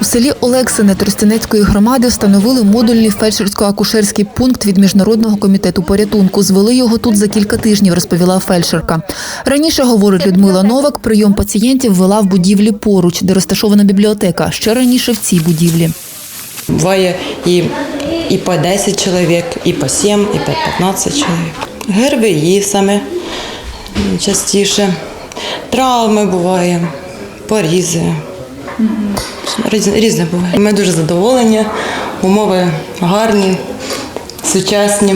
У селі Олексине Тростянецької громади встановили модульний фельдшерсько-акушерський пункт від міжнародного комітету порятунку. Звели його тут за кілька тижнів, розповіла фельдшерка. Раніше, говорить Людмила Новак, прийом пацієнтів вела в будівлі поруч, де розташована бібліотека. Ще раніше в цій будівлі. Буває і, і по 10 чоловік, і по 7, і по 15 чоловік. ГРВІ саме частіше. Травми буває, порізи. Різне, різне буває. Ми дуже задоволені, умови гарні, сучасні.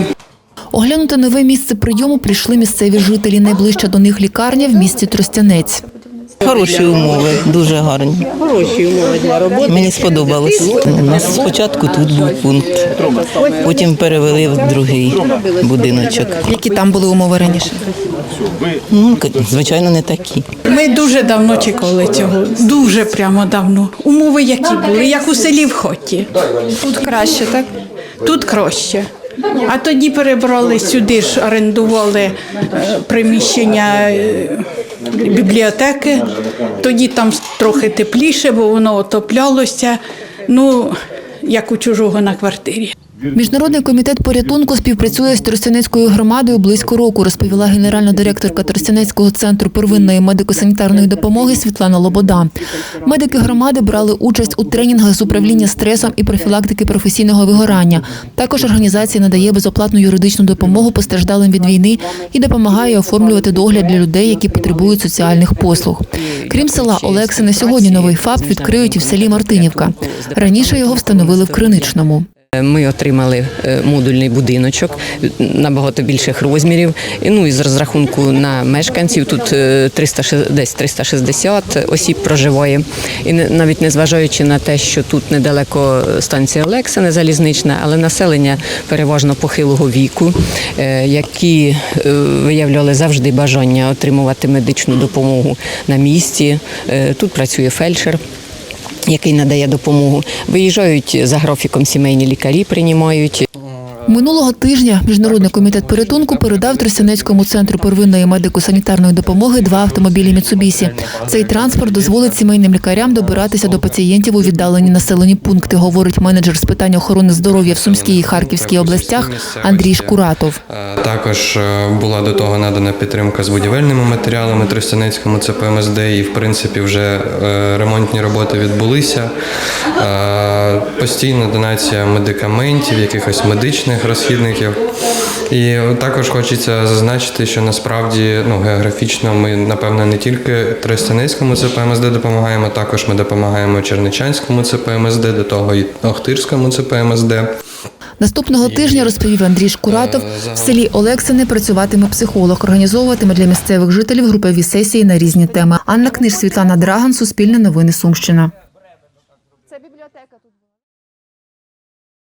Оглянути нове місце прийому прийшли місцеві жителі. Найближча до них лікарня в місті Тростянець. Хороші умови, дуже гарні. Хороші умови для роботи. Мені сподобалось. У нас спочатку тут був пункт, потім перевели в другий будиночок. Які там були умови раніше? Ну, звичайно, не такі. Ми дуже давно чекали цього, дуже прямо давно. Умови які були, як у селі в хоті. Тут краще, так? Тут краще. А тоді перебрали сюди ж, орендували е, приміщення е, бібліотеки. Тоді там трохи тепліше, бо воно отоплялося. Ну, як у чужого на квартирі. Міжнародний комітет порятунку співпрацює з Тростянецькою громадою близько року, розповіла генеральна директорка Тростянецького центру первинної медико-санітарної допомоги Світлана Лобода. Медики громади брали участь у тренінгах з управління стресом і профілактики професійного вигорання. Також організація надає безоплатну юридичну допомогу постраждалим від війни і допомагає оформлювати догляд для людей, які потребують соціальних послуг. Крім села Олексине, сьогодні новий ФАП відкриють і в селі Мартинівка. Раніше його встановили в Криничному. Ми отримали е, модульний будиночок е, набагато більших розмірів. Ну і з розрахунку на мешканців тут е, 300, десь 360 осіб проживає. І навіть незважаючи на те, що тут недалеко станція Олексини залізнична, але населення переважно похилого віку, е, які е, виявляли завжди бажання отримувати медичну допомогу на місці. Е, Тут працює фельдшер який надає допомогу. Виїжджають за графіком сімейні лікарі, приймають. Минулого тижня Міжнародний комітет порятунку передав Тростянецькому центру первинної медико-санітарної допомоги два автомобілі Міцубісі. Цей транспорт дозволить сімейним лікарям добиратися до пацієнтів у віддалені населені пункти, говорить менеджер з питань охорони здоров'я в Сумській і Харківській областях Андрій Шкуратов. Е, Також е, була до того надана підтримка з будівельними матеріалами Тростянецькому ЦПМСД, і в принципі вже е, ремонтні роботи відбулися. Постійна донація медикаментів, якихось медичних розхідників. І також хочеться зазначити, що насправді ну, географічно ми, напевно, не тільки Тростянецькому ЦПМСД допомагаємо, також ми допомагаємо Черничанському ЦПМСД, до того і Охтирському ЦПМСД. Наступного тижня розповів Андрій Шкуратов. В селі Олексине працюватиме психолог, організовуватиме для місцевих жителів групові сесії на різні теми. Анна Книж, Світлана Драган, Суспільне новини Сумщина. Це бібліотека тут.